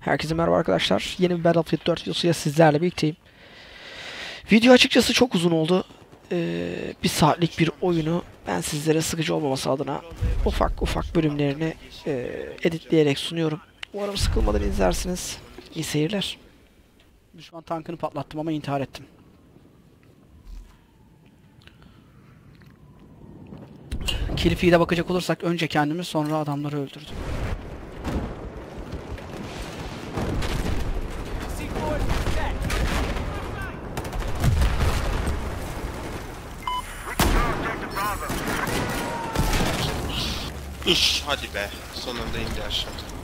Herkese merhaba arkadaşlar. Yeni bir Battlefield 4 videosuyla sizlerle birlikteyim. Video açıkçası çok uzun oldu. Ee, bir saatlik bir oyunu ben sizlere sıkıcı olmaması adına ufak ufak bölümlerini e, editleyerek sunuyorum. Umarım sıkılmadan izlersiniz. İyi seyirler. Düşman tankını patlattım ama intihar ettim. Kilifi'ye bakacak olursak önce kendimi sonra adamları öldürdüm. Üş hadi be. Sonunda indi aşağı.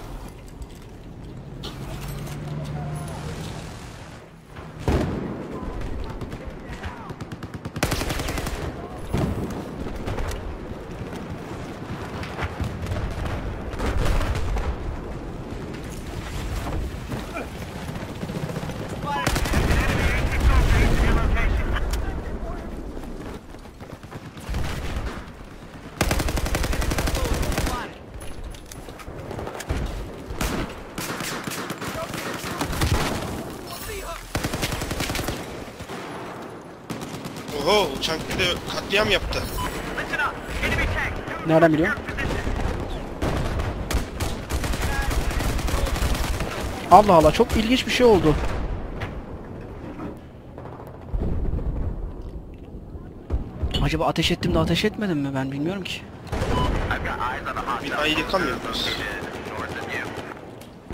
Oho uçak bir de katliam yaptı. Nereden biliyorum? Allah Allah çok ilginç bir şey oldu. Acaba ateş ettim de ateş etmedim mi ben bilmiyorum ki. Binayı yıkamıyor muyuz? Looks like you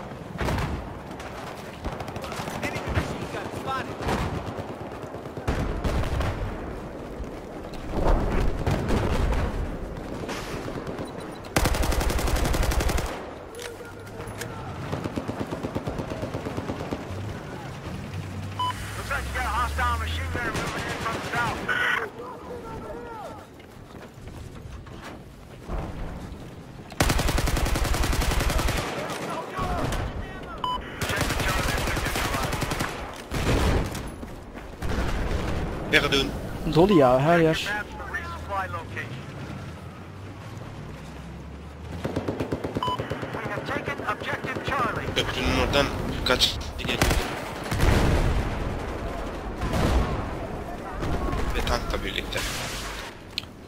got a hostile machine gunner moving in from the south. Verdun. Dolu ya her yer. Maps for resupply location. We have taken objective Charlie. Köprünün oradan kaç geliyor. Birlikte.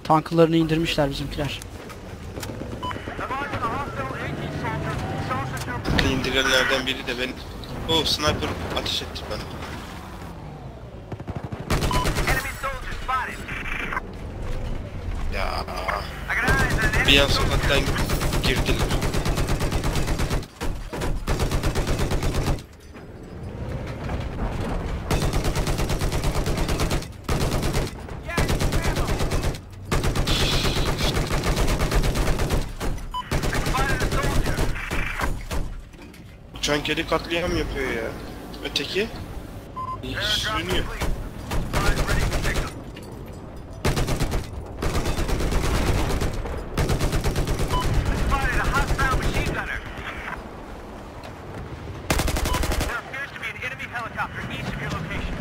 Tanklarını indirmişler bizimkiler. İndirenlerden biri de ben... O sniper ateş etti spotted. Ya an bir soldier. sokaktan girdiler. Uçan kedi katliam yapıyor ya. Öteki Airdrop sürünüyor. complete. Supplies ready for pickup. Spotted a hostile machine gunner. There appears to be an enemy helicopter east of your location.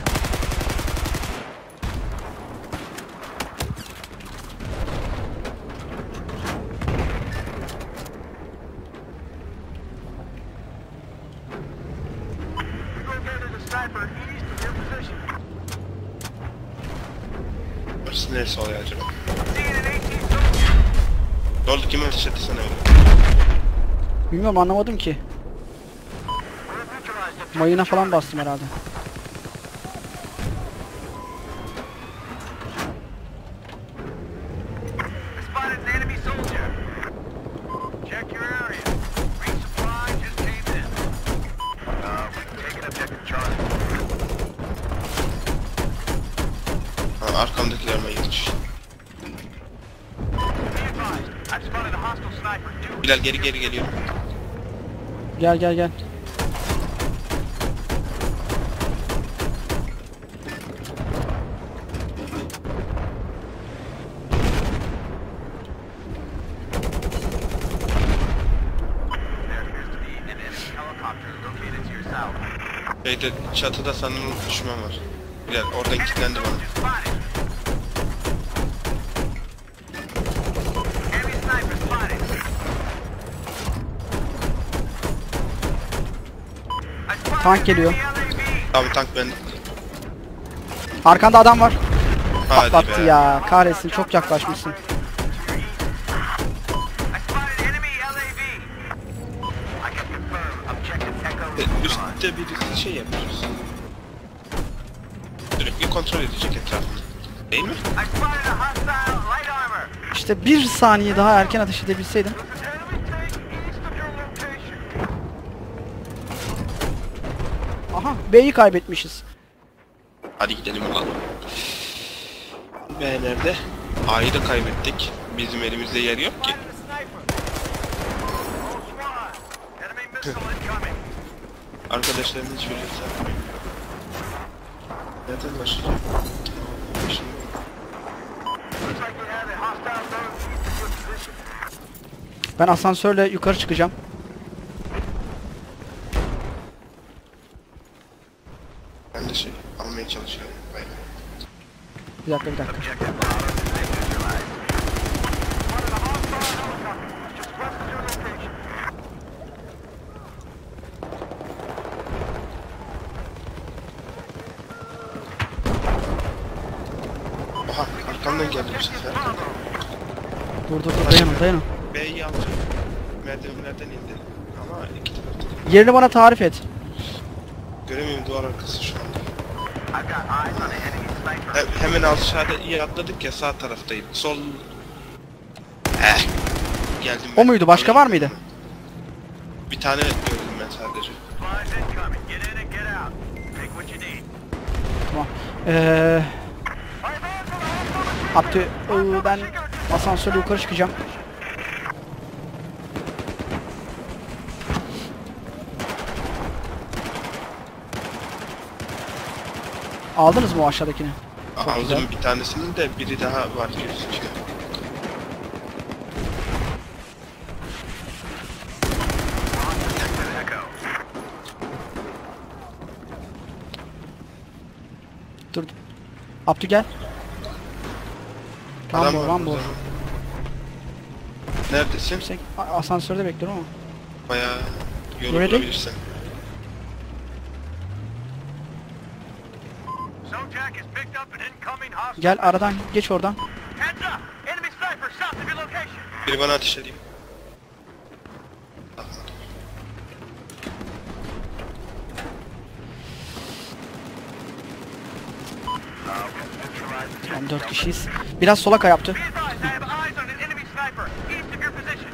You're going to get a sniper east of your position. Neresi oluyor acaba? Ne oldu kim ateş etti sana öyle? Bilmiyorum anlamadım ki. Mayına falan bastım herhalde. Spotted an enemy soldier. Check your area. Resupply just came in. Uh, we've taken objective Charlie. Ha, arkamdakiler mayılmış. Be advised, I've spotted a hostile sniper due Bilal geri geri geliyor. Gel gel gel. Şeyde çatıda sanırım düşman var. Bilal oradan kilitlendi bana. Tank geliyor. Abi tank bende. Arkanda adam var. Hadi Patlattı be. ya. Kahretsin çok yaklaşmışsın. E. Üstte bir şey yapıyoruz. Sürekli kontrol edecek etrafını. Değil mi? İşte bir saniye daha erken ateş edebilseydim. Enemy tank east of your location. Aha B'yi kaybetmişiz. Hadi gidelim alalım. B nerede? A'yı da kaybettik. Bizim elimizde yer yok ki. İncoming. Arkadaşlarımız şöyle sen. Nereden position. Ben asansörle yukarı çıkacağım. ben de şey almaya çalışıyorum. Bay bay. Bir dakika bir dakika. Aha arkamdan geldi bu sefer. Dur dur dur dayanın dayanın. B'yi alacağım. Merdivenlerden indi. Ama iki tarafta. Yerini bana tarif et. Göremiyorum duvar arkası şu anda. I've got eyes on the enemy sniper. He- hemen aşağıda iyi atladık ya sağ taraftaydı. Sol... Eh. Geldim O muydu? Başka var mıydı? Bir tane gördüm ben sadece. Tamam. Ee, Abdü ıı, ben asansörle yukarı çıkacağım. Aldınız mı o aşağıdakini? Aldım bir tanesinin de biri daha var gözüküyor. Dur. Abdü gel. Adam Rambo, var Rambo. burada. Neredesin? Sen a- asansörde bekliyorum ama. Bayağı Ready? bulabilirsen. Zodiac has picked up an incoming hostile. Gel aradan geç oradan. Biri bana ateş edeyim. Tamam 4 kişiyiz. Biraz sola kay yaptı. Be advised, I have eyes on an enemy sniper east of your position.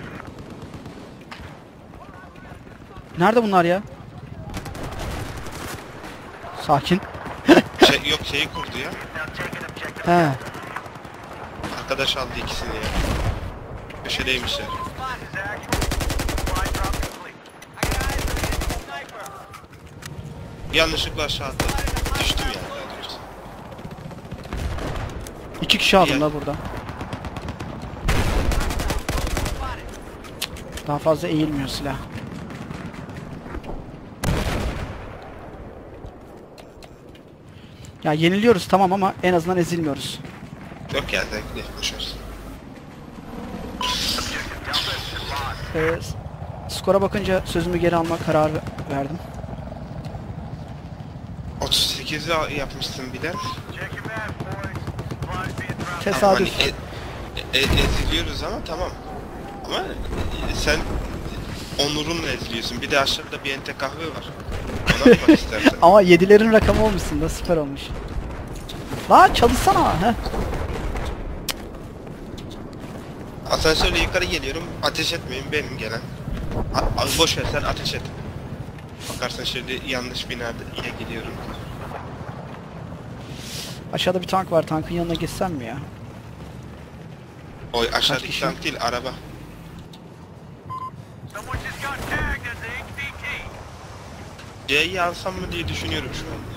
Nerede bunlar ya? Sakin. Şey, şeyi kurdu ya. He. Arkadaş aldı ikisini ya. Köşedeymişler. Yanlışlıkla aşağı atladım. Düştüm doğrusu. İki kişi aldım da burada. Daha fazla eğilmiyor silah. Ya yeniliyoruz tamam ama en azından ezilmiyoruz. Yok ya zevkli. Boşver. Ee, skora bakınca sözümü geri alma kararı verdim. 38'i al- yapmışsın bir de. Tesadüf. Tamam, hani e- e- eziliyoruz ama tamam. Ama e, sen onurunla eziliyorsun. Bir de aşağıda bir ente kahve var. Ona mı bak istersen. Ama yedilerin rakamı olmuşsun da süper olmuş. Lan çalışsana. Heh. Asansörle yukarı geliyorum. Ateş etmeyin benim gelen. A- a- boş ver sen ateş et. Bakarsan şimdi yanlış binaya gidiyorum. Aşağıda bir tank var. Tankın yanına geçsem mi ya? O aşağıdaki kişi? tank değil araba. Someone just got tagged as a HVT. C'yi alsam mı diye düşünüyorum şu an.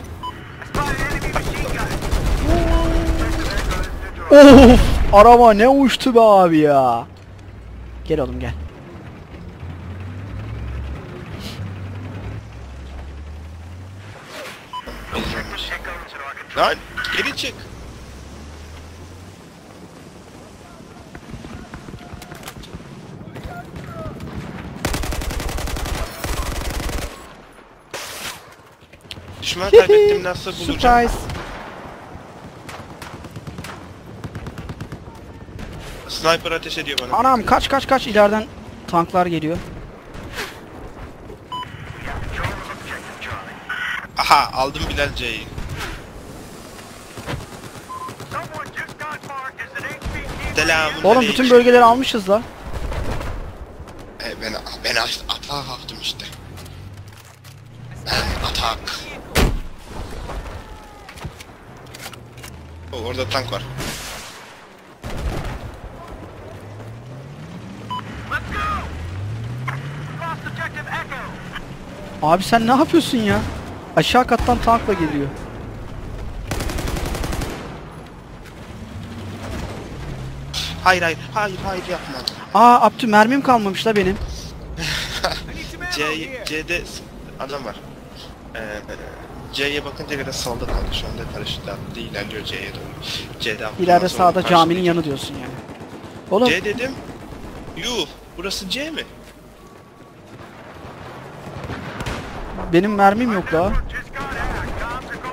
Of! Araba ne uçtu be abi ya. Gel oğlum gel. Lan geri çık. Düşman kaybettim nasıl bulacağım? Surprise. Sniper ateş ediyor bana. Anam kaç kaç kaç ileriden tanklar geliyor. Aha aldım Bilal C'yi. Selamun Oğlum bütün bölgeleri almışız la. E, ben ben aç- atağa kalktım işte. E, atak. O, orada tank var. Abi sen ne yapıyorsun ya? Aşağı kattan tankla geliyor. Hayır hayır hayır hayır yapma. Aa Abdü mermim kalmamış la benim. C C'de adam var. Ee, C'ye bakınca kadar saldı kaldı şu anda karıştı attı ilerliyor C'ye doğru. C'de attıktan İleride sağda caminin yanı diyorsun yani. Oğlum C dedim. Yuh burası C mi? benim mermim yok la.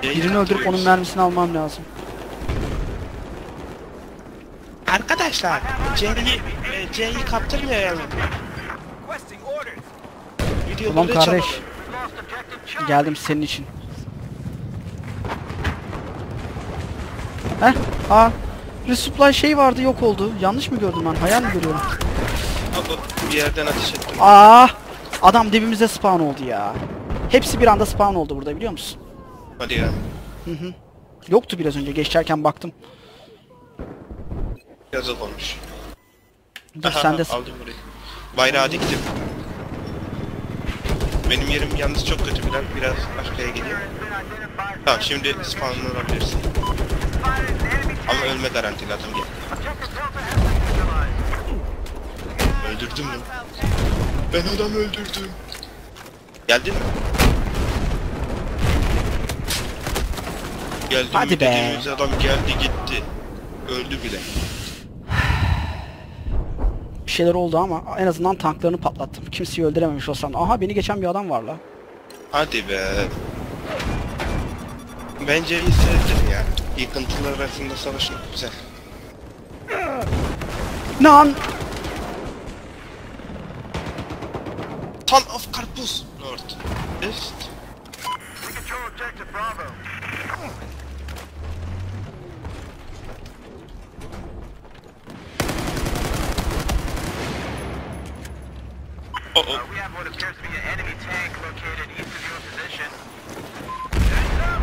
C'yi Birini öldürüp onun mermisini almam lazım. Arkadaşlar C'yi e, C'yi kaptırmayalım. Tamam kardeş. Charlie. Geldim senin için. Heh. Aa. Resupply şey vardı yok oldu. Yanlış mı gördüm ben? Hayal mi görüyorum? çalalım. Bir yerden ateş ettim. Aa! Adam dibimize spawn oldu ya. Hepsi bir anda spawn oldu burada biliyor musun? Hadi ya. Yoktu biraz önce geçerken baktım. Yazık olmuş. Dur sen de Aldım burayı. Bayrağı diktim. Benim yerim yalnız çok kötü biraz biraz arkaya geliyor. Tamam şimdi spawnlanabilirsin. Ama ölme garantili adam gel. Öldürdüm mü? Ben adam öldürdüm. Geldin mi? Geldim Hadi mi be. dediğimiz adam geldi gitti. Öldü bile. Şeyler oldu ama en azından tanklarını patlattım. Kimseyi öldürememiş olsam. Aha beni geçen bir adam var la. Hadi be. Bence iyi sevdim ya. Yıkıntılar arasında savaşmak güzel. Nan! Ton of karpuz. North. East. Bravo. Oh Uh, we have what appears to be an enemy tank located east of your position. Heads up!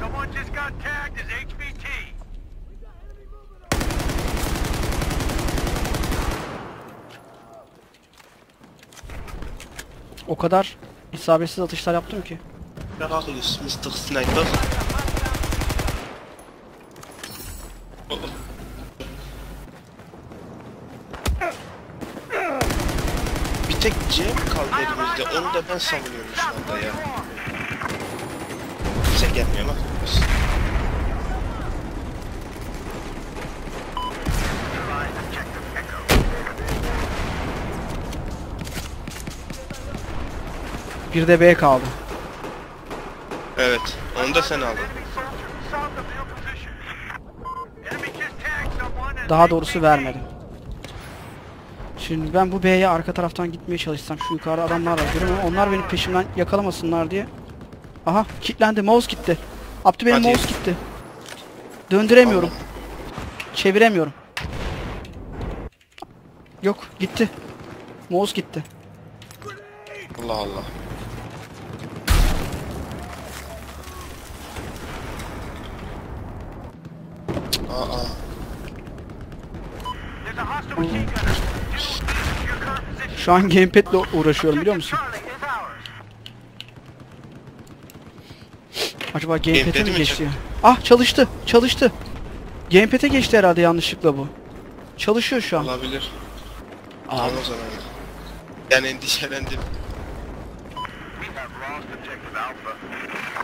Someone just got tagged as HVT. O kadar isabetsiz atışlar yaptım ki. Rahatlıyız Mr. Sniper. Oh oh. Bir tek C mi kaldı elimizde? Onu da ben savunuyorum şu anda ya. Kimse gelmiyor ama. Bir de B kaldı. Evet. Onu da sen aldın. Enemy soldier south of your position. Enemy just tagged someone as Daha doğrusu HVT. vermedim. Şimdi ben bu B'ye arka taraftan gitmeye çalışsam şu yukarı adamlar var görüyorum ama onlar benim peşimden yakalamasınlar diye. Aha kilitlendi mouse gitti. Abdü benim Hadi. mouse gitti. Döndüremiyorum. Çeviremiyorum. Yok gitti. Mouse gitti. Allah Allah. Aa. There's a hostile machine gunner. Şu an gamepad'le uğraşıyorum biliyor musun? Acaba gamepad'e mi geçti? çek- Ah çalıştı. Çalıştı. Gamepad'e geçti herhalde yanlışlıkla bu. Çalışıyor şu an. Olabilir. Abi. Tamam o zaman. Yani endişelendim.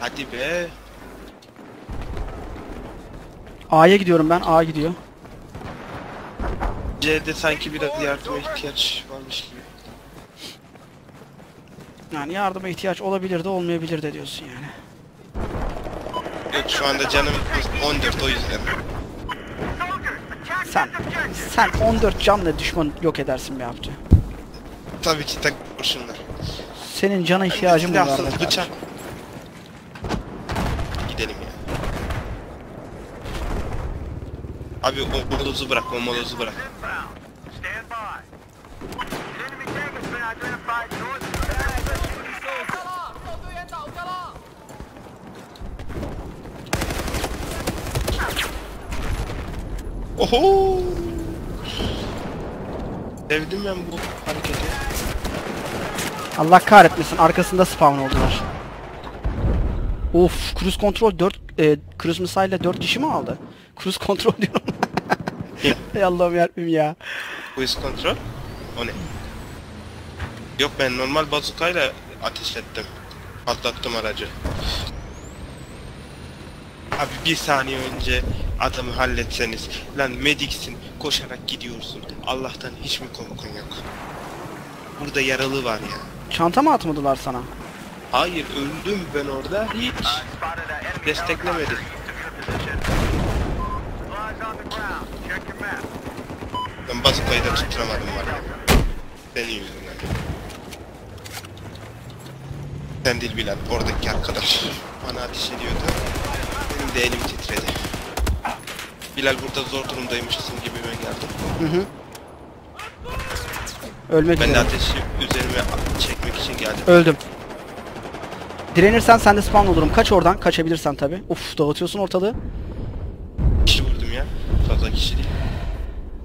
Hadi be. A'ya gidiyorum ben. A gidiyor. C'de sanki biraz yardıma ihtiyaç varmış gibi. Yani yardıma ihtiyaç olabilir de olmayabilir de diyorsun yani. Yok şu anda canım 14 o yüzden. Sen sen 14 canla düşman yok edersin be Abdü. Tabii ki tek kurşunlar. Senin cana ihtiyacın var. Bıçak. Gidelim ya. Abi o molozu bırak, o molozu bırak. Oho! Sevdim ben bu hareketi. Allah kahretmesin arkasında spawn oldular. Of cruise control 4 e, cruise missile ile 4 kişi mi aldı? Cruise control diyorum. Ey Allah'ım yarabbim ya. Quiz kontrol. O ne? Yok ben normal bazukayla ateş ettim. Patlattım aracı. Abi bir saniye önce adamı halletseniz. Lan mediksin koşarak gidiyorsun. Allah'tan hiç mi korkun yok? Burada yaralı var ya. Çanta mı atmadılar sana? Hayır öldüm ben orada hiç. Desteklemedi. Ben bazukayı da tutturamadım var ya. Senin yüzünden. Sen değil Bilal, oradaki arkadaş. Bana ateş ediyordu. Benim de elim titredi. Bilal burada zor durumdaymışsın gibime geldi. Hı hı. Ölmek Ben de üzere. ateşi üzerime çekmek için geldim. Öldüm. Direnirsen sen de spawn olurum. Kaç oradan. Kaçabilirsen tabi. Uf dağıtıyorsun ortalığı. Kişi vurdum ya. Fazla kişi değil.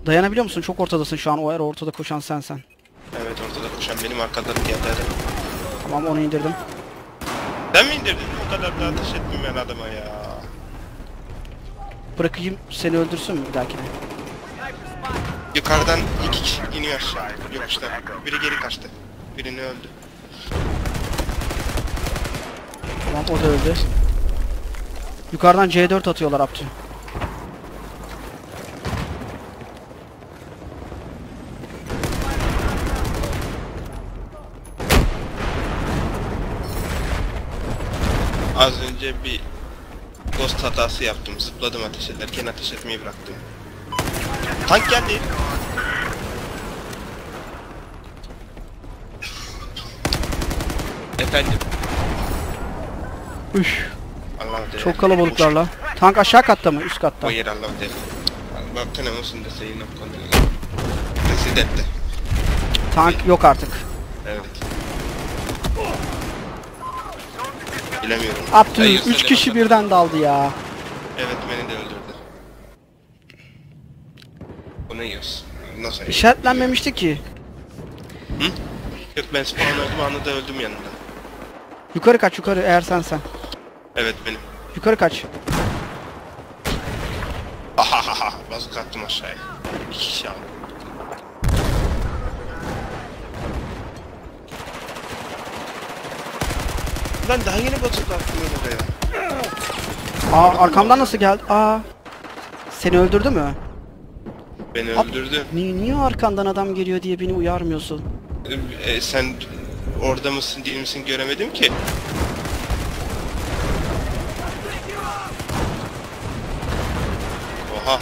Dayanabiliyor musun? Çok ortadasın şu an. O eğer ortada koşan sensen. Evet ortada koşan benim arkadan geldi. Tamam onu indirdim. Sen mi indirdin? O kadar da ateş ettim ben adama ya. Bırakayım seni öldürsün mü bir dahakine? Yukarıdan iki kişi iniyor aşağı. Yokuştan. Biri geri kaçtı. Birini öldü. Tamam o da öldü. Yukarıdan C4 atıyorlar Abdü. Az önce bir ghost hatası yaptım. Zıpladım ateş ederken ateş etmeyi bıraktım. Tank geldi. Efendim. Üş. Allah. Çok kalabalıklarla. Tank aşağı katta mı? Üst katta. O yer Allah de. Allah tenemos de sayın con Presidente. Tank yok artık. Evet. Bilemiyorum. Abdü Ay, 3 Yusuf kişi Demirel. birden daldı ya. Evet beni de öldürdü. Bu ne yiyorsun? Nasıl? İşaretlenmemişti ki. Yok ben spawn oldum anında öldüm yanında. Yukarı kaç yukarı eğer sensen. Evet benim. Yukarı kaç. Ahahaha bazuk attım aşağıya. İki kişi aldım. Ben daha yeni bazuk attım oraya. Aa arkamdan nasıl geldi? Aa. Seni öldürdü mü? Beni Ab- öldürdü. Niye, niye arkandan adam geliyor diye beni uyarmıyorsun? E, sen orada mısın değil misin göremedim ki. Oha.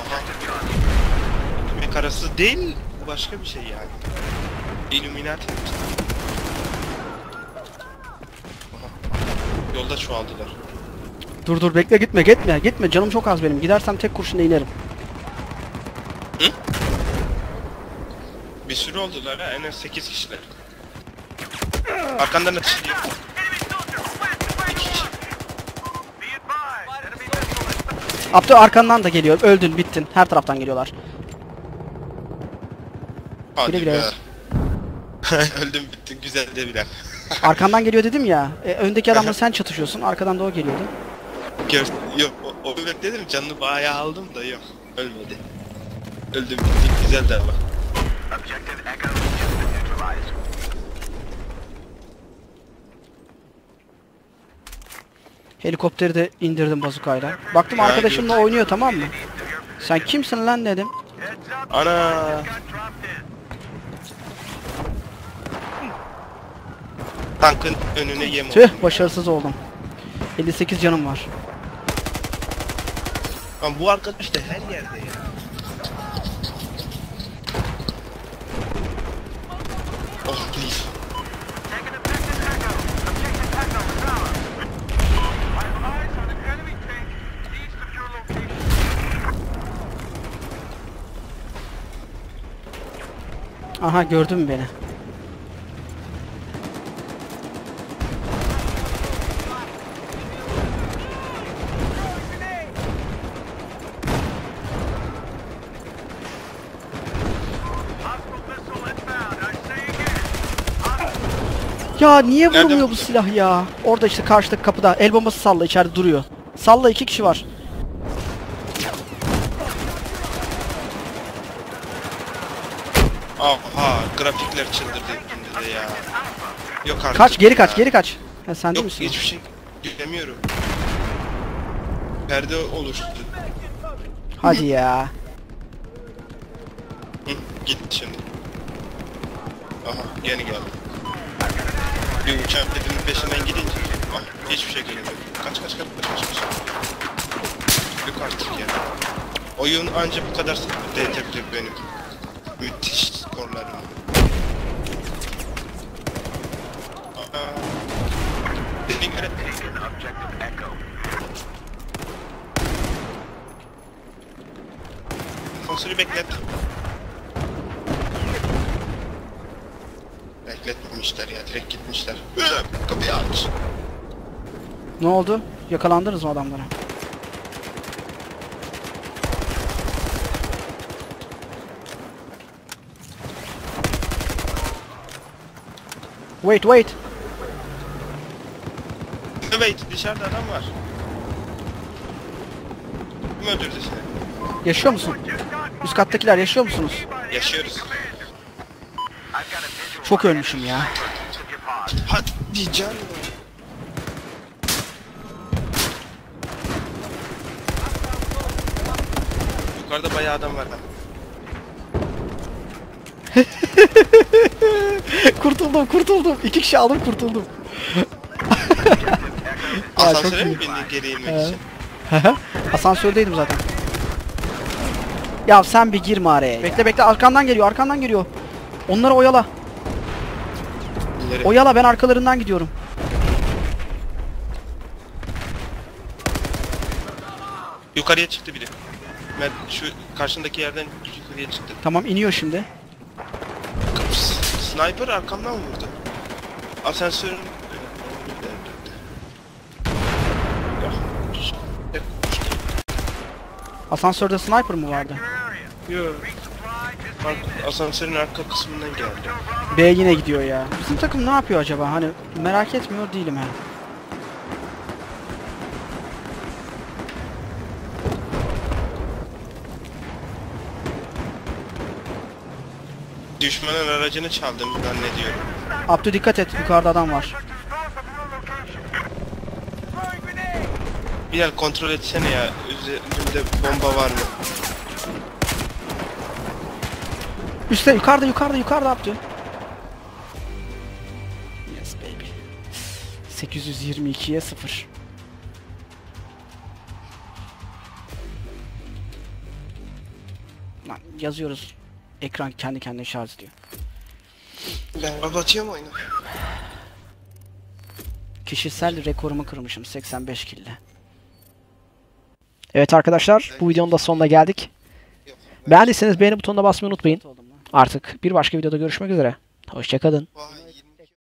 Oha. Arası değil, başka bir şey yani. Illuminati. Yolda çoğaldılar. Dur dur bekle gitme gitme gitme canım çok az benim. Gidersem tek kurşunla inerim. Bir sürü oldular ha, en az 8 kişiler. Arkandan is Abdü arkandan da geliyor. Öldün bittin. Her taraftan geliyorlar. Hadi güle. be. Öldüm bitti, güzel de bilen. Arkandan geliyor dedim ya. E, öndeki adamla sen çatışıyorsun. Arkadan da o geliyordu. Gör, yok, o, o bekledim, canını bayağı aldım da yok, ölmedi. Öldüm bitti, güzel de ama. Helikopteri de indirdim bazukayla. Baktım arkadaşımla oynuyor tamam mı? Sen kimsin lan dedim. Ana! Tankın önüne yem oldum. Tüh başarısız oldum. 58 canım var. Lan bu arkadaş da her yerde ya. Oh değil. Taking objective Echo. Objective Echo is ours. I have eyes on an enemy tank east of your location. Aha gördün mü beni? Hostile missile inbound. I say again. Ya niye vurmuyor bu? bu silah ya? Orada işte karşıdaki kapıda. El bombası salla içeride duruyor. Salla iki kişi var. Aha grafikler çıldırdı hepimde de ya. Yok artık. Kaç geri kaç geri kaç. Ha sen Yok misin? hiçbir şey göremiyorum. Perde oluştu. Hadi ya. Hı, gitti şimdi. Aha gene geldi. Bir uçak pedinin peşinden gidince ah, hiçbir şey göremiyorum. Kaç kaç kaç kaç kaç kaç. Yok artık ya. Oyun ancak bu kadar değetebilir benim. Müthiş skorlarım. Aa, Dediğin göre beklet. Bekletmemişler ya direkt gitmişler. Kapıyı aç. Ne oldu? Yakalandınız mı adamlara? Wait wait. Evet dışarıda adam var. Kim öldürdü seni? Yaşıyor musun? Üst kattakiler yaşıyor musunuz? Yaşıyoruz. I've got a visual Çok ölmüşüm ya. Hadi can. Yukarıda bayağı adam var kurtuldum kurtuldum. İki kişi aldım kurtuldum. Asansöre mi bindin geri inmek için? Asansördeydim zaten. Ya sen bir girme araya. Bekle bekle arkandan geliyor arkandan geliyor. Onları oyala. İleri. Oyala ben arkalarından gidiyorum. Yukarıya çıktı biri. Ben şu karşındaki yerden yukarıya çıktı. Tamam iniyor şimdi. Sniper arkamdan vurdu. Asansörün... Asansörde sniper mı vardı? Yok. Asansörün arka kısmından geldi. B yine gidiyor ya. Bizim takım ne yapıyor acaba? Hani merak etmiyor değilim ha. Düşmanın aracını çaldım zannediyorum. Abdü dikkat et yukarıda adam var. Bilal kontrol etsene ya. Üzerimde bomba var mı? Üstte yukarıda yukarıda yukarıda Abdü. Yes baby. 822'ye 0. Lan yazıyoruz. Ekran kendi kendine şarj ediyor. Ben kapatıyorum oyunu. Kişisel rekorumu kırmışım 85 kille. Evet arkadaşlar bu videonun da sonuna geldik. Beğendiyseniz beğeni butonuna basmayı unutmayın. Artık bir başka videoda görüşmek üzere. Hoşçakalın.